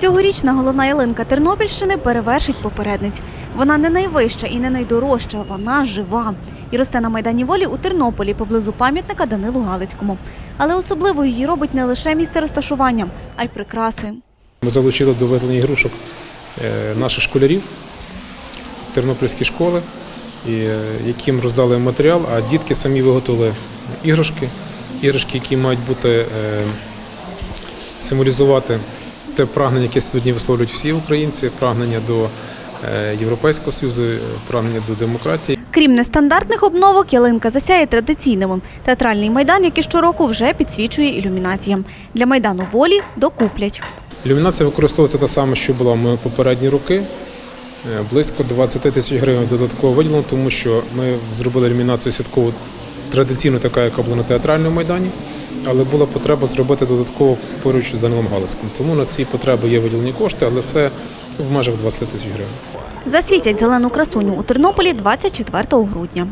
Цьогорічна головна ялинка Тернопільщини перевершить попередниць. Вона не найвища і не найдорожча, вона жива. І росте на Майдані Волі у Тернополі поблизу пам'ятника Данилу Галицькому. Але особливою її робить не лише місце розташування, а й прикраси. Ми залучили до виготовлення ігрушок е, наших школярів, тернопільські школи, е, яким роздали матеріал, а дітки самі виготовили іграшки, іграшки, які мають бути е, символізувати те прагнення, яке сьогодні висловлюють всі українці, прагнення до е, Європейського Союзу, прагнення до демократії. Крім нестандартних обновок, ялинка засяє традиційними. Театральний майдан, як і щороку, вже підсвічує ілюмінаціям. Для майдану волі докуплять. Ілюмінація використовується та сама, що була в попередні роки. Е, Близько 20 тисяч гривень додатково виділено, тому що ми зробили ілюмінацію святкову традиційно така, яка була на театральному майдані, але була потреба зробити додатково поруч з Данилом Галицьким. Тому на ці потреби є виділені кошти, але це в межах 20 тисяч гривень. Засвітять зелену красуню у Тернополі 24 грудня.